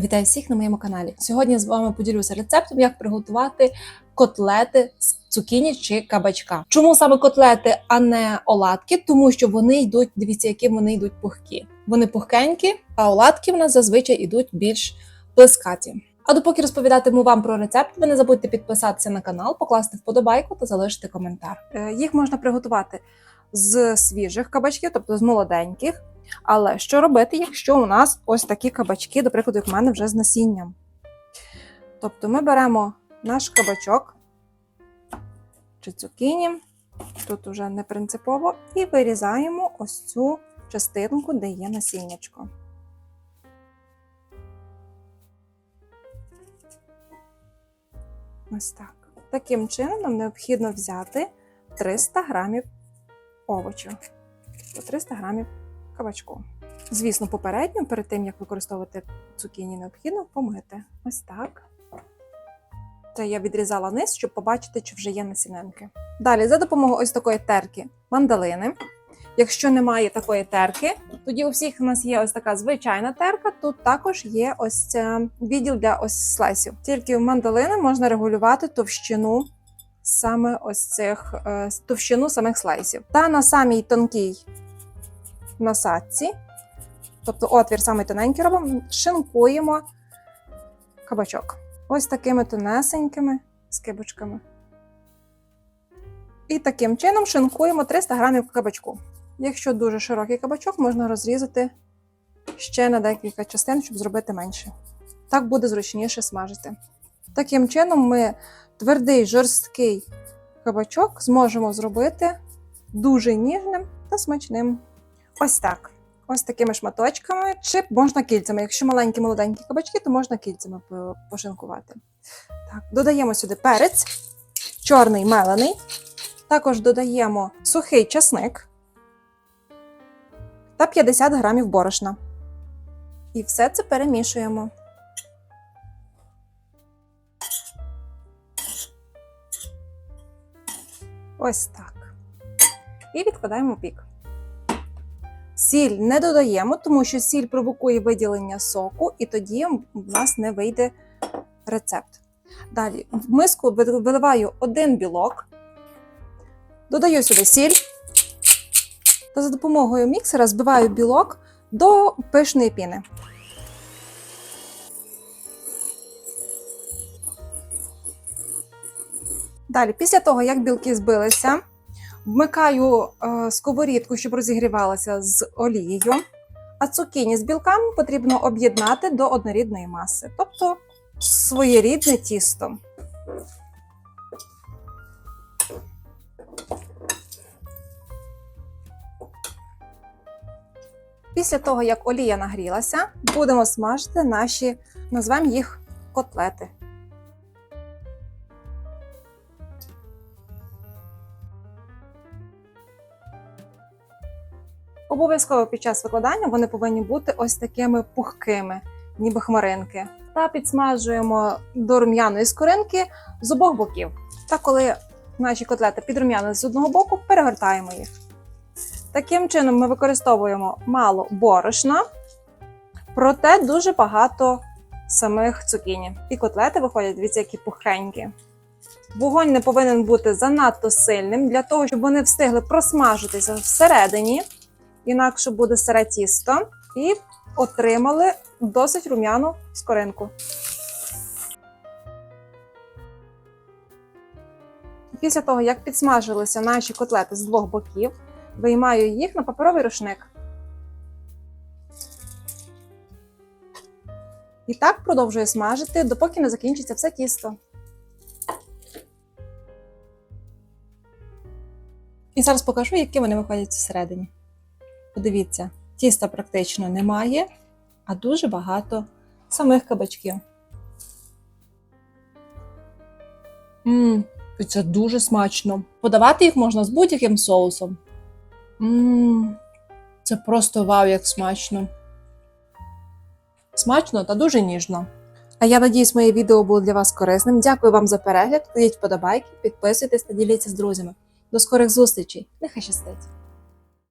Вітаю всіх на моєму каналі. Сьогодні з вами поділюся рецептом, як приготувати котлети з цукіні чи кабачка. Чому саме котлети, а не оладки? Тому що вони йдуть, дивіться, які вони йдуть пухкі. Вони пухкенькі, а оладки в нас зазвичай йдуть більш плескаті. А допоки розповідатиму вам про рецепт, ви не забудьте підписатися на канал, покласти вподобайку та залишити коментар. Е, Їх можна приготувати з свіжих кабачків, тобто з молоденьких. Але що робити, якщо у нас ось такі кабачки, до прикладу, як в мене вже з насінням? Тобто ми беремо наш кабачок чи цукіні, тут уже не принципово, і вирізаємо ось цю частинку, де є насіннячко. Ось так. Таким чином нам необхідно взяти 300 грамів овочів. Тобто 300 грамів кабачку. Звісно, попередньо, перед тим як використовувати цукіні, необхідно помити. Ось так. Це я відрізала низ, щоб побачити, чи вже є насінинки. Далі, за допомогою ось такої терки мандалини. Якщо немає такої терки, тоді у всіх у нас є ось така звичайна терка. Тут також є ось це відділ для ось слайсів. Тільки в мандалини можна регулювати товщину саме ось цих е, товщину самих слайсів. Та на самій тонкій насадці, тобто отвір саме тоненький робимо, шинкуємо кабачок. Ось такими тонесенькими скибочками. І таким чином шинкуємо 300 грамів кабачку. Якщо дуже широкий кабачок, можна розрізати ще на декілька частин, щоб зробити менше. Так буде зручніше смажити. Таким чином, ми твердий жорсткий кабачок зможемо зробити дуже ніжним та смачним. Ось так. Ось такими шматочками, чи можна кільцями. Якщо маленькі молоденькі кабачки, то можна кільцями пошинкувати. Так, додаємо сюди перець, чорний мелений. Також додаємо сухий часник та 50 грамів борошна. І все це перемішуємо. Ось так. І відкладаємо в бік. Сіль не додаємо, тому що сіль провокує виділення соку, і тоді в нас не вийде рецепт. Далі в миску виливаю один білок, додаю сюди сіль та за допомогою міксера збиваю білок до пишної піни. Далі, після того, як білки збилися, Вмикаю е, сковорідку, щоб розігрівалася з олією, а цукіні з білками потрібно об'єднати до однорідної маси, тобто своєрідне тісто. Після того, як олія нагрілася, будемо смажити наші, назвемо їх котлети. Обов'язково під час викладання вони повинні бути ось такими пухкими, ніби хмаринки. Та підсмажуємо до рум'яної скоринки з обох боків. Та коли наші котлети підрум'янились з одного боку, перегортаємо їх. Таким чином ми використовуємо мало борошна, проте дуже багато самих цукіні. І котлети виходять, дивіться, які пухенькі. Вогонь не повинен бути занадто сильним для того, щоб вони встигли просмажитися всередині інакше буде сире тісто, і отримали досить рум'яну скоринку. Після того, як підсмажилися наші котлети з двох боків, виймаю їх на паперовий рушник. І так продовжую смажити, допоки не закінчиться все тісто. І зараз покажу, які вони виходять всередині. Подивіться, тіста практично немає, а дуже багато самих кабачків. Мм, і це дуже смачно. Подавати їх можна з будь-яким соусом. Мм, це просто вау, як смачно. Смачно та дуже ніжно. А я надіюсь, моє відео було для вас корисним. Дякую вам за перегляд. Кладіть вподобайки, підписуйтесь та діліться з друзями. До скорих зустрічей. Нехай щастить!